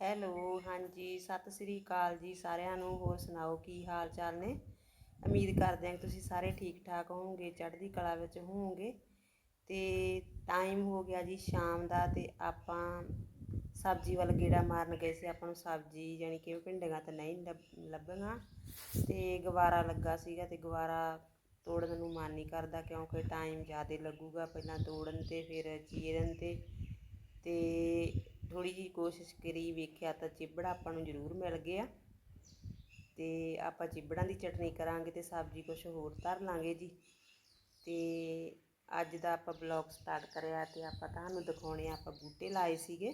Hello, ਹਾਂਜੀ, ਸਤਿ ਸ੍ਰੀ ਅਕਾਲ ਜੀ ਸਾਰਿਆਂ ਨੂੰ, ਹੋਰ ਸੁਣਾਓ ਕੀ ਹਾਲ ਚਾਲ ਨੇ? ਉਮੀਦ ਕਰਦੇ ਹਾਂ ਕਿ ਤੁਸੀਂ ਸਾਰੇ ਠੀਕ ਠਾਕ ਹੋਵੋਗੇ, ਚੜ੍ਹਦੀ ਕਲਾ ਵਿੱਚ ਹੋਵੋਗੇ। ਤੇ ਟਾਈਮ ਹੋ ਗਿਆ ਜੀ ਸ਼ਾਮ ਦਾ ਤੇ ਆਪਾਂ ਸਬਜ਼ੀ ਵੱਲ ਗੇੜਾ ਮਾਰਨ ਗਏ ਸੀ, ਆਪਾਂ ਨੂੰ ਸਬਜ਼ੀ ਯਾਨੀ ਕਿ ਭਿੰਡੀਆਂ ਤਾਂ ਨਹੀਂ ਲੱਭ- ਲੱਭੀਆਂ। ਤੇ ਗਵਾਰਾ ਲੱਗਾ ਸੀਗਾ ਤੇ ਗਵਾਰਾ ਤੋੜਨ ਨੂੰ ਮਨ ਨਹੀਂ ਕਰਦਾ ਕਿਉਂਕਿ ਟਾਈਮ ਜ਼ਿਆਦਾ ਲੱਗੂਗਾ ਪਹਿਲਾਂ ਤੋੜਨ ਤੇ ਫਿਰ ਚੀਰਨ ਤੇ ਤੇ ਥੋੜੀ ਜਿਹੀ ਕੋਸ਼ਿਸ਼ ਕਰੀ, ਵੇਖਿਆ ਤਾਂ ਚਿਬੜਾ ਆਪਾਂ ਨੂੰ ਜ਼ਰੂਰ ਮਿਲ ਗਿਆ। ਤੇ ਆਪਾਂ ਚਿਬੜਾਂ ਦੀ ਚਟਨੀ ਕਰਾਂਗੇ ਤੇ ਸਬਜ਼ੀ ਕੁਝ ਹੋਰ ਧਰ ਲਾਂਗੇ ਜੀ। ਤੇ ਅੱਜ ਦਾ ਆਪਾਂ ਬਲੌਗ ਸਟਾਰਟ ਕਰਿਆ ਤੇ ਆਪਾਂ ਤੁਹਾਨੂੰ ਦਿਖਾਉਣੇ ਆ, ਆਪਾਂ ਬੂਟੇ ਲਾਏ ਸੀਗੇ।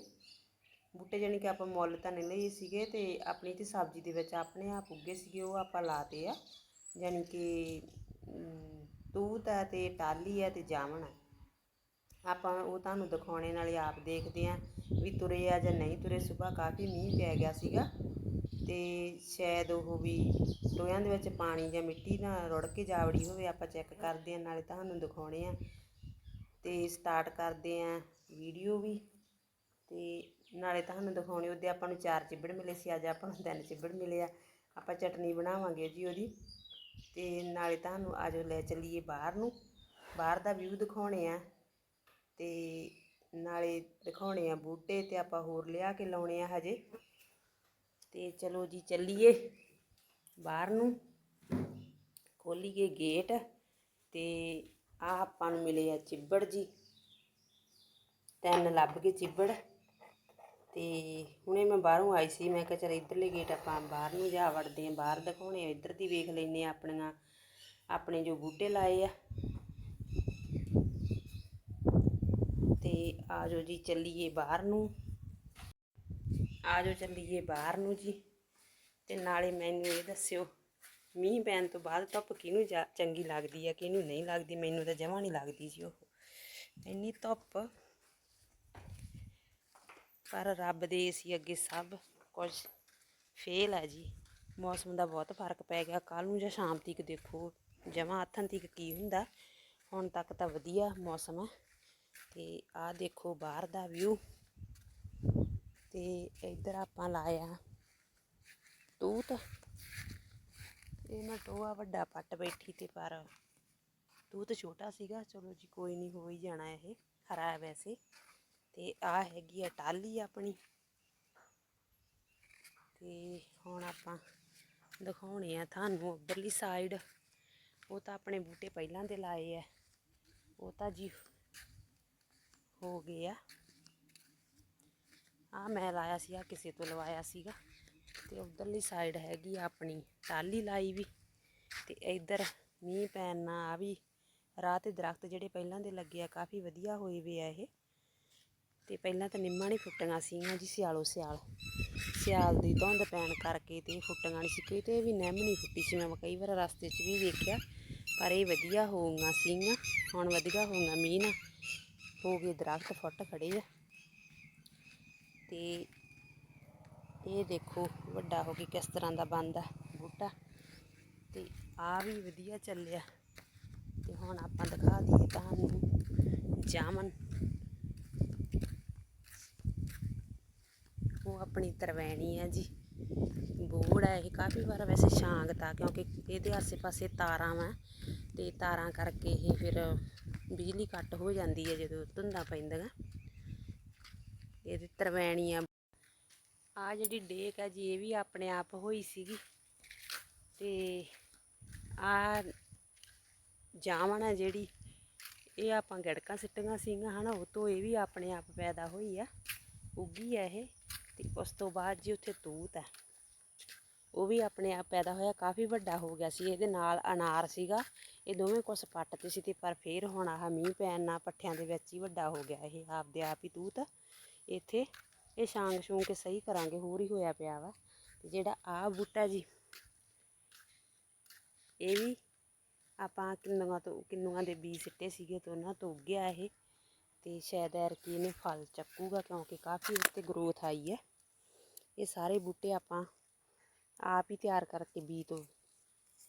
ਬੂਟੇ ਜਾਣੀ ਕਿ ਆਪਾਂ ਮੁੱਲ ਤਾਂ ਨਹੀਂ ਲਏ ਸੀਗੇ ਤੇ ਆਪਣੀ ਤੇ ਸਬਜ਼ੀ ਦੇ ਵਿੱਚ ਆਪਣੇ ਆਪ ਉੱਗੇ ਸੀਗੇ, ਉਹ ਆਪਾਂ ਲਾਤੇ ਆ। ਜਾਣੀ ਕਿ ਤੂਤ ਹੈ ਤੇ ਟਾਲੀ ਹੈ ਤੇ ਜਾਮਣ ਹੈ। ਆਪਾਂ ਉਹ ਤੁਹਾਨੂੰ ਦਿਖਾਉਣੇ, ਨਾਲੇ ਆਪ ਦੇਖਦੇ ਆਂ ਵੀ ਤੁਰੇ ਆ ਜਾਂ ਨਹੀਂ ਤੁਰੇ। ਸਵੇਰ ਕਾਫੀ ਮੀਂਹ ਪੈ ਗਿਆ ਸੀਗਾ ਤੇ ਸ਼ਾਇਦ ਉਹ ਵੀ ਟੋਇਆਂ ਦੇ ਵਿੱਚ ਪਾਣੀ ਜਾਂ ਮਿੱਟੀ ਨਾਲ ਰੁੜ ਕੇ ਜਾਵੜੀ ਹੋਵੇ, ਆਪਾਂ ਚੈੱਕ ਕਰਦੇ ਆਂ, ਨਾਲੇ ਤੁਹਾਨੂੰ ਦਿਖਾਉਣੇ ਆ। ਤੇ ਸਟਾਰਟ ਕਰਦੇ ਆਂ ਵੀਡੀਓ ਵੀ ਤੇ ਨਾਲੇ ਤੁਹਾਨੂੰ ਦਿਖਾਉਣੇ, ਉਹਦੇ ਆਪਾਂ ਨੂੰ ਚਾਰ ਚਿੱਬੜ ਮਿਲੇ ਸੀ, ਅੱਜ ਆਪਾਂ ਨੂੰ ਤਿੰਨ ਚਿੱਬੜ ਮਿਲੇ ਆ। ਆਪਾਂ ਚਟਨੀ ਬਣਾਵਾਂਗੇ ਜੀ ਉਹਦੀ ਤੇ ਨਾਲੇ ਤੁਹਾਨੂੰ ਆਜੋ ਲੈ ਚੱਲੀਏ ਬਾਹਰ ਨੂੰ, ਬਾਹਰ ਦਾ ਵਿਊ ਦਿਖਾਉਣੇ ਆ। ਤੇ ਨਾਲੇ ਦਿਖਾਉਣੇ ਆ ਬੂਟੇ ਤੇ ਆਪਾਂ ਹੋਰ ਲਿਆ ਕੇ ਲਾਉਣੇ ਆ ਹਜੇ। ਤੇ ਚਲੋ ਜੀ ਚੱਲੀਏ ਬਾਹਰ ਨੂੰ। ਖੋਲੀਏ ਗੇਟ ਤੇ ਆ ਆਪਾਂ ਨੂੰ ਮਿਲੇ ਆ ਚਿੱਬੜ ਜੀ। ਤਿੰਨ ਲੱਭ ਕੇ ਚਿੱਬੜ। ਤੇ ਹੁਣੇ ਮੈਂ ਬਾਹਰੋਂ ਆਈ ਸੀ, ਮੈਂ ਕਿਹਾ ਚਲ ਇਧਰਲੇ ਗੇਟ ਆਪਾਂ ਬਾਹਰ ਨੂੰ ਜਾ ਵੜਦੇ ਆਂ, ਬਾਹਰ ਦਿਖਾਉਣੇ ਆ, ਇੱਧਰ ਦੀ ਵੇਖ ਲੈਨੇ ਆ ਆਪਣੀਆਂ, ਆਪਣੇ ਜੋ ਬੂਟੇ ਲਾਏ ਆ ਤੇ ਆਜੋ ਜੀ ਚੱਲੀਏ ਬਾਹਰ ਨੂੰ। ਆਜੋ ਚੱਲੀਏ ਬਾਹਰ ਨੂੰ ਜੀ। ਤੇ ਨਾਲੇ ਮੈਨੂੰ ਇਹ ਦੱਸਿਓ, ਮੀਂਹ ਪੈਣ ਤੋਂ ਬਾਅਦ ਧੁੱਪ ਕਿਹਨੂੰ ਜਾ- ਚੰਗੀ ਲੱਗਦੀ ਹੈ ਕਿਹਨੂੰ ਨਹੀਂ ਲੱਗਦੀ? ਮੈਨੂੰ ਤਾਂ ਜਮਾਂ ਨਹੀਂ ਲੱਗਦੀ ਜੀ ਉਹ। ਇੰਨੀ ਧੁੱਪ। ਪਰ ਰੱਬ ਦੇ ਸੀ ਅੱਗੇ ਸਭ ਕੁਝ ਫੇਲ ਆ ਜੀ। ਮੌਸਮ ਦਾ ਬਹੁਤ ਫ਼ਰਕ ਪੈ ਗਿਆ। ਕੱਲ ਨੂੰ ਜਾਂ ਸ਼ਾਮ ਤੱਕ ਦੇਖੋ, ਜਮਾਂ ਆਥਣ ਤੱਕ ਕੀ ਹੁੰਦਾ? ਹੁਣ ਤੱਕ ਤਾਂ ਵਧੀਆ ਮੌਸਮ ਹੈ ਤੇ ਆਹ ਦੇਖੋ ਬਾਹਰ ਦਾ ਵਿਊ ਤੇ ਇੱਧਰ ਆਪਾਂ ਲਾਇਆ ਤੂਤ। ਇਹ ਮੈਂ ਟੋਆ ਵੱਡਾ ਪੱਟ ਬੈਠੀ ਤੇ ਪਰ ਤੂਤ ਛੋਟਾ ਸੀਗਾ। ਚਲੋ ਜੀ, ਕੋਈ ਨਹੀਂ ਹੋ ਹੀ ਜਾਣਾ ਇਹ ਖਰਾ ਹੈ ਵੈਸੇ। ਤੇ ਆ ਹੈਗੀ ਆ ਟਾਲੀ ਆਪਣੀ। ਤੇ ਹੁਣ ਆਪਾਂ ਦਿਖਾਉਣੇ ਆ ਤੁਹਾਨੂੰ ਉਧਰਲੀ ਸਾਈਡ ਉਹ ਤਾਂ ਆਪਣੇ ਬੂਟੇ ਪਹਿਲਾਂ ਦੇ ਲਾਏ ਆ। ਉਹ ਤਾਂ ਜੀ ਹੋ ਗਏ ਆ। ਆ ਮੈਂ ਲਾਇਆ ਸੀ ਆ ਕਿਸੇ ਤੋਂ ਲਵਾਇਆ ਸੀਗਾ। ਤੇ ਉਧਰਲੀ ਸਾਈਡ ਹੈਗੀ ਆਪਣੀ ਟਾਲੀ ਲਾਈ ਵੀ। ਤੇ ਇੱਧਰ ਮੀਂਹ ਪੈਣ ਨਾਲ ਆ ਵੀ ਰਾਹ ਤੇ ਦਰਖਤ ਜਿਹੜੇ ਪਹਿਲਾਂ ਦੇ ਲੱਗੇ ਆ, ਕਾਫੀ ਵਧੀਆ ਹੋਏ ਵੇ ਆ ਇਹ। ਤੇ ਪਹਿਲਾਂ ਤਾਂ ਨਿੰਮਾਂ ਨਹੀਂ ਫੁੱਟੀਆਂ ਸੀਗੀਆਂ ਜੀ ਸਿਆਲੋ ਸਿਆਲ। ਸਿਆਲ ਦੀ ਧੁੰਦ ਪੈਣ ਕਰਕੇ ਤੇ ਇਹ ਫੁੱਟੀਆਂ ਨਹੀਂ ਸੀ, ਕਿਤੇ ਵੀ ਨਿੰਮ ਨਹੀਂ ਫੁੱਟੀ ਸੀ। ਮੈਂ ਕਈ ਵਾਰ ਰਸਤੇ 'ਚ ਵੀ ਵੇਖਿਆ, ਪਰ ਇਹ ਵਧੀਆ ਹੋਊਗਾ ਸੀਗੀਆਂ, ਹੁਣ ਵਧੀਆ ਹੋਊਗਾ ਮੀਂਹ ਨਾਲ। ਹੋ ਗਏ ਦਰਖਤ ਫੁੱਟ ਖੜੇ ਆ। ਤੇ ਇਹ ਦੇਖੋ ਵੱਡਾ ਹੋ ਕੇ ਕਿਸ ਤਰ੍ਹਾਂ ਦਾ ਬਣਦਾ ਬੂਟਾ। ਤੇ ਆ ਵੀ ਵਧੀਆ ਚੱਲਿਆ। ਤੇ ਹੁਣ ਆਪਾਂ ਦਿਖਾ ਦਈਏ ਤੁਹਾਨੂੰ ਜਾਮਨ ਉਹ ਆਪਣੀ ਤਰਵੈਣੀ ਹੈ ਜੀ। ਬੋੜ ਹੈ ਇਹ ਕਾਫੀ ਵਾਰ ਵੈਸੇ ਛਾਂਗਤਾ ਕਿਉਂਕਿ ਇਹਦੇ ਆਸੇ-ਪਾਸੇ ਤਾਰਾਂ ਵਾ। ਤੇ ਤਾਰਾਂ ਕਰਕੇ ਇਹ ਫਿਰ ਬਿਜਲੀ ਕੱਟ ਹੋ ਜਾਂਦੀ ਹੈ ਜਦੋਂ ਧੁੰਦਾਂ ਪੈਂਦੀਆਂ। ਇਹਦੇ ਤਰਵੈਣੀ ਆ ਜਿਹੜੀ ਡੇਕ ਹੈ ਜੀ, ਇਹ ਵੀ ਆਪਣੇ ਆਪ ਹੋਈ ਸੀਗੀ। ਤੇ ਆ ਜਾਵਣ ਹੈ ਜਿਹੜੀ, ਇਹ ਆਪਾਂ ਗੜਕਾਂ ਸਿੱਟੀਆਂ ਸੀਗੀਆਂ ਹਨਾ, ਉਹ ਤੋਂ ਇਹ ਵੀ ਆਪਣੇ ਆਪ ਪੈਦਾ ਹੋਈ ਆ। ਉੱਗੀ ਆ ਇਹ ਤੇ ਉਸ ਤੋਂ ਬਾਅਦ ਜੀ ਉੱਥੇ ਤੂਤ ਹੈ। ਉਹ ਵੀ ਆਪਣੇ ਆਪ ਪੈਦਾ ਹੋਇਆ, ਕਾਫੀ ਵੱਡਾ ਹੋ ਗਿਆ ਸੀ, ਇਹਦੇ ਨਾਲ ਅਨਾਰ ਸੀਗਾ, ਇਹ ਦੋਵੇਂ ਕੁਛ ਪੱਟਦੇ ਸੀ ਤੇ ਪਰ ਫੇਰ ਹੁਣ ਆਹ ਮੀਂਹ ਪੈਣ ਨਾਲ ਪੱਠਿਆਂ ਦੇ ਵਿੱਚ ਹੀ ਵੱਡਾ ਹੋ ਗਿਆ ਇਹ, ਆਪਦੇ ਆਪ ਹੀ ਤੂਤ। ਇੱਥੇ ਇਹ ਛਾਂਗ ਛੂੰਗ ਕੇ ਸਹੀ ਕਰਾਂਗੇ, ਹੋਰ ਹੀ ਹੋਇਆ ਪਿਆ ਵਾ। ਤੇ ਜਿਹੜਾ ਆ ਬੂਟਾ ਜੀ, ਇਹ ਵੀ ਆਪਾਂ ਕਿੰਨੂਆਂ ਤੋਂ, ਕਿੰਨੂਆਂ ਦੇ ਬੀਜ ਸਿੱਟੇ ਸੀਗੇ ਤੇ ਉਹਨਾਂ ਤੋਂ ਉੱਗਿਆ ਇਹ। ਤੇ ਸ਼ਾਇਦ ਐਰਕੀ ਇਹਨੇ ਫਲ ਚੱਕੂਗਾ ਕਿਉਂਕਿ ਕਾਫੀ ਉੱਤੇ ਗਰੋਥ ਆਈ ਹੈ। ਇਹ ਸਾਰੇ ਬੂਟੇ ਆਪਾਂ ਆਪ ਹੀ ਤਿਆਰ ਕਰਕੇ ਬੀ ਤੋਂ,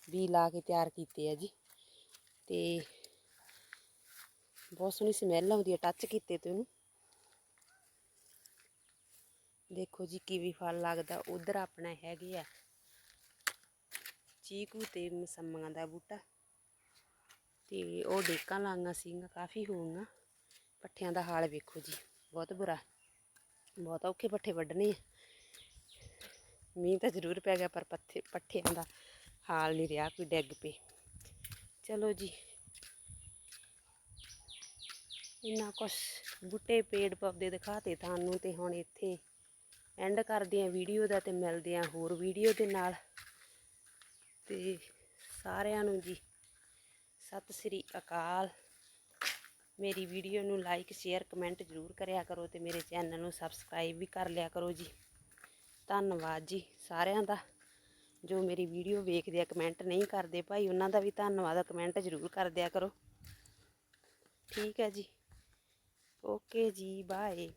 ਬੀ ਲਾ ਕੇ ਤਿਆਰ ਕੀਤੇ ਆ ਜੀ। ਤੇ ਬਹੁਤ ਸੋਹਣੀ ਸਮੈਲ ਆਉਂਦੀ ਹੈ ਟੱਚ ਕੀਤੇ ਤੇ ਉਹਨੂੰ ਦੇਖੋ ਜੀ ਕਿਵੇਂ ਫਲ ਲੱਗਦਾ, ਉਧਰ ਆਪਣਾ ਹੈਗੇ ਆ ਚੀਕੂ ਤੇ ਮਸੰਮੀਆਂ ਦਾ ਬੂਟਾ। ਤੇ ਉਹ ਡੇਕਾਂ ਲਾਂਗਾ ਸੀਗੀਆਂ, ਕਾਫੀ ਹੋਊਗਾ ਪੱਠਿਆਂ ਦਾ ਹਾਲ ਵੇਖੋ ਜੀ, ਬਹੁਤ ਬੁਰਾ। ਬਹੁਤ ਔਖੇ ਪੱਠੇ ਵੱਢਣੇ ਆ। ਮੀਂਹ ਤਾਂ ਜ਼ਰੂਰ ਪੈ ਗਿਆ, ਪਰ ਪੱਥੇ, ਪੱਠਿਆਂ ਦਾ ਹਾਲ ਨਹੀਂ ਰਿਹਾ, ਕੋਈ ਡੈਗ ਪਏ। ਚਲੋ ਜੀ। ਇੰਨਾ ਕੁਛ ਬੂਟੇ ਪੇੜ ਪੌਦੇ ਦਿਖਾਤੇ ਤੁਹਾਨੂੰ ਤੇ ਹੁਣ ਇੱਥੇ ਐਂਡ ਕਰਦੇ ਆ ਵੀਡੀਓ ਦਾ ਤੇ ਮਿਲਦੇ ਆ ਹੋਰ ਵੀਡੀਓ ਦੇ ਨਾਲ। ਤੇ ਸਾਰਿਆਂ ਨੂੰ ਜੀ, ਸਤਿ ਸ੍ਰੀ ਅਕਾਲ। ਮੇਰੀ ਵੀਡੀਓ ਨੂੰ ਲਾਈਕ ਸ਼ੇਅਰ ਕਮੈਂਟ ਜ਼ਰੂਰ ਕਰਿਆ ਕਰੋ ਤੇ ਮੇਰੇ ਚੈਨਲ ਨੂੰ ਸਬਸਕ੍ਰਾਈਬ ਵੀ ਕਰ ਲਿਆ ਕਰੋ ਜੀ। ਧੰਨਵਾਦ ਜੀ ਸਾਰਿਆਂ ਦਾ, ਜੋ ਮੇਰੀ ਵੀਡੀਓ ਵੇਖਦੇ ਆ, ਕਮੈਂਟ ਨਹੀਂ ਕਰਦੇ ਭਾਈ, ਉਹਨਾਂ ਦਾ ਵੀ ਧੰਨਵਾਦ ਕਮੈਂਟ ਜ਼ਰੂਰ ਕਰ ਦਿਆ ਕਰੋ। ਠੀਕ ਹੈ ਜੀ। ਓਕੇ ਜੀ, ਬਾਏ।